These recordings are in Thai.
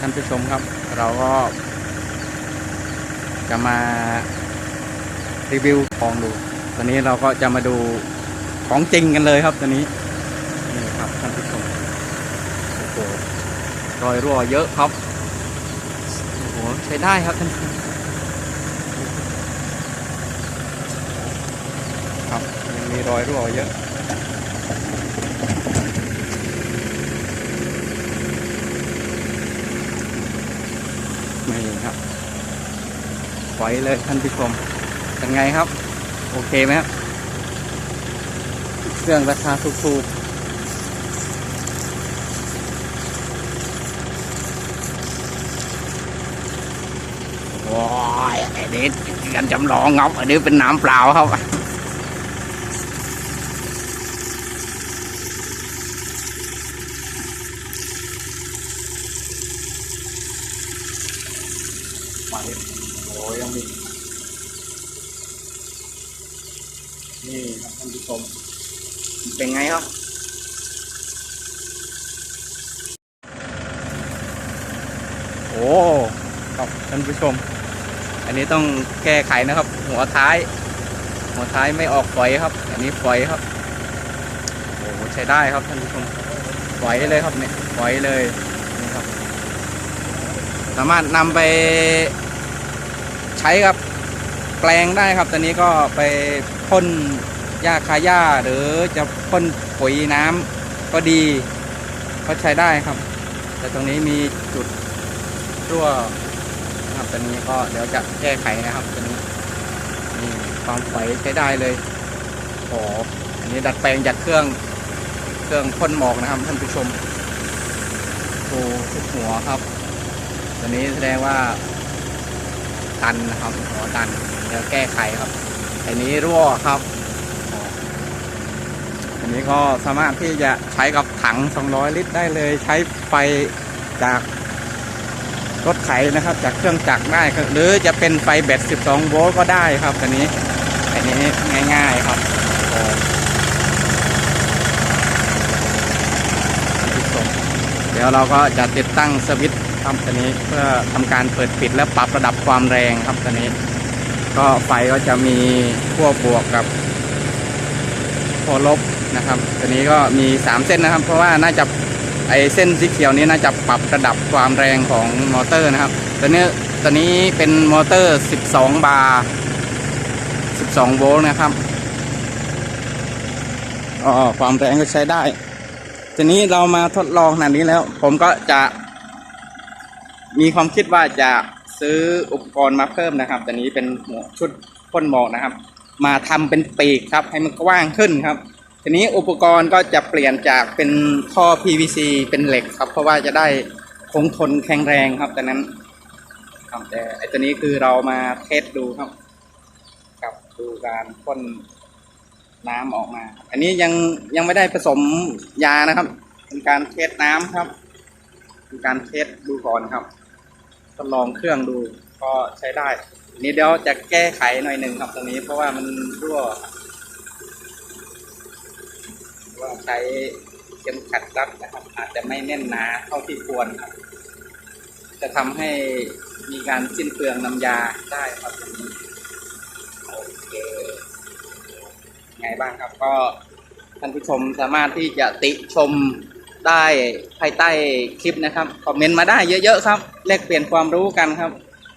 ท่านผู้ชมครับ เราก็ จะมารีวิวของดู ตอนนี้เราก็จะมาดูของจริงกันเลยครับตอนนี้นี่ครับท่านผู้ชมโอ้โหรอยรั่วเยอะครับโอ้โหใช้ได้ครับท่านครับยังมีรอยรั่วเยอะ ไม่ครับ ไหวเลยท่านผู้ชมเป็นไงครับ โอเคไหมครับเครื่องราคาถูกๆว้ายอันนี้กันจำลองครับอันนี้เป็นน้ำเปล่าครับ ไปโอ้ยังมี นี่ครับท่านผู้ชมเป็นไงครับโอ้ครับท่านผู้ชม อันนี้ต้องแก้ไขนะครับ หัวท้าย หัวท้ายไม่ออกฝอยครับ อันนี้ฝอยครับโอ้ใช้ได้ครับท่านผู้ชมฝอยเลยครับเนี่ยฝอยเลยนี่ครับ สามารถนำไปใช้กับ แปลงได้ครับตอนนี้ก็ไป พ่นหญ้าคาหญ้าหรือจะพ่นปุ๋ยน้ำก็ดีก็ใช้ได้ครับ แต่ตรงนี้มีจุดรั่วครับตอนนี้ก็เดี๋ยวจะแก้ไขนะครับตอนนี้นี่ความไฟใช้ได้เลยโอ้อันนี้ดัดแปลงจากเครื่องเครื่องพ่นหมอกนะครับท่านผู้ชมโอ้ทุกหัวครับตัวนี้แสดงว่าตันนะครับหัวตันเดี๋ยวแก้ไขครับ อันนี้รั่วครับ อันนี้ก็สามารถที่จะใช้กับถัง 200 ลิตรได้เลย ใช้ไฟจากรถไถนะครับ จากเครื่องจักรได้หรือจะเป็นไฟแบต 12 โวลต์ก็ได้ครับตัวนี้ อันนี้ง่าย ๆครับโอ้ท่านผู้ชมเดี๋ยวเราก็จะติดตั้งสวิตช์ครับตัวนี้เพื่อทำการเปิดปิดและปรับระดับความแรงครับตัวนี้ ก็ไฟก็จะมีขั้วบวกกับขั้วลบนะครับตัวนี้ก็มี 3 เส้นนะครับ เพราะว่าน่าจะไอเส้นสีเขียวนี้น่าจะปรับระดับความแรงของมอเตอร์นะครับตัวนี้ตัวนี้เป็นมอเตอร์ 12 บาร์ 12 โวลต์นะครับอ๋อความแรงก็ใช้ได้ ทีนี้เรามาทดลองขนาดนี้แล้ว ผมก็จะมีความคิดว่าจะ ซื้ออุปกรณ์มาเพิ่มนะครับแต่นี้เป็นหัวชุดพ่นหมอกนะครับ มาทำเป็นปีกครับ ให้มันกว้างขึ้นครับ ทีนี้อุปกรณ์ก็จะเปลี่ยนจากเป็นท่อ PVC เป็นเหล็กครับ เพราะว่าจะได้คงทนแข็งแรงครับแต่นั้นครับแต่ไอตัวนี้คือเรามาเทสดูครับ กับดูการพ่นน้ำออกมา อันนี้ยังยังไม่ได้ผสมยานะครับ เป็นการเทสน้ำครับเป็นการเทสดูก่อนครับ ทดลองเครื่องดูก็ใช้ได้ นี้เดี๋ยวจะแก้ไขหน่อยหนึ่งครับตรงนี้เพราะว่ามันรั่วว่าใช้เข็มขัดรัดนะครับ อาจจะไม่แน่นหนาเท่าที่ควรครับ จะทำให้มีการสิ้นเปลืองน้ำยาได้ครับตรงนี้โอเคไงบ้างครับก็ท่านผู้ชมสามารถที่จะติชม ได้ภายใต้คลิปนะครับคอมเมนต์มาได้เยอะๆครับแลกเปลี่ยนความรู้กันครับ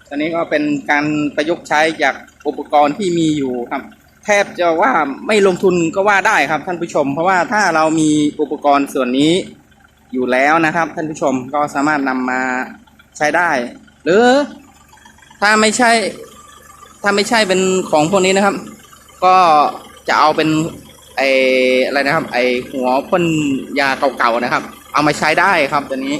ตอนนี้ก็เป็นการประยุกต์ใช้จากอุปกรณ์ที่มีอยู่ครับ แทบจะว่าไม่ลงทุนก็ว่าได้ครับท่านผู้ชม เพราะว่าถ้าเรามีอุปกรณ์ส่วนนี้อยู่แล้วนะครับ ท่านผู้ชมก็สามารถนำมาใช้ได้ หรือถ้าไม่ใช่ถ้าไม่ใช่เป็นของพวกนี้นะครับ ก็จะเอาเป็น ไออะไรนะครับ ไอหัวพ่นยาเก่าๆนะครับ เอามาใช้ได้ครับตัวนี้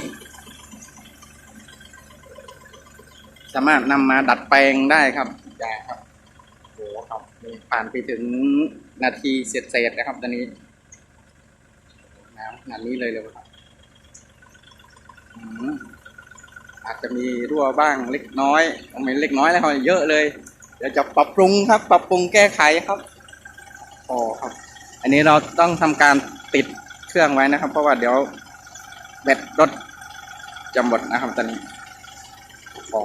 สามารถนำมาดัดแปลงได้ครับยาครับโอ้ครับนี่ผ่านไปถึงนาทีเศษๆนะครับตัวนี้น้ำขนาดนี้เลยเลยครับอาจจะมีรั่วบ้างเล็กน้อยไม่เล็กน้อยแล้วครับเยอะเลย เดี๋ยวจะปรับปรุงครับ ปรับปรุงแก้ไขครับอ๋อครับ อันนี้เราต้องทำการติดเครื่องไว้นะครับ เพราะว่าเดี๋ยวแบตรถจะหมดนะครับตอนนี้พอ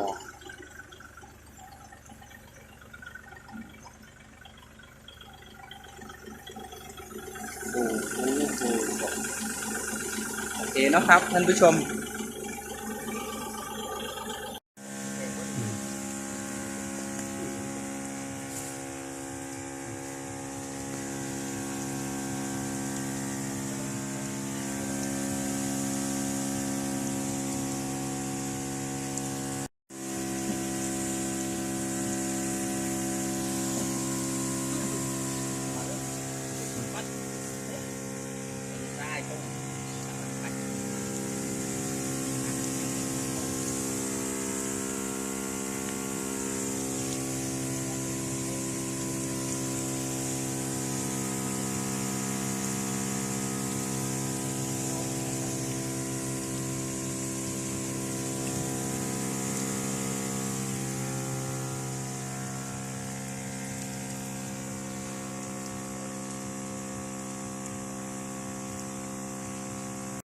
โอเคนะครับท่านผู้ชม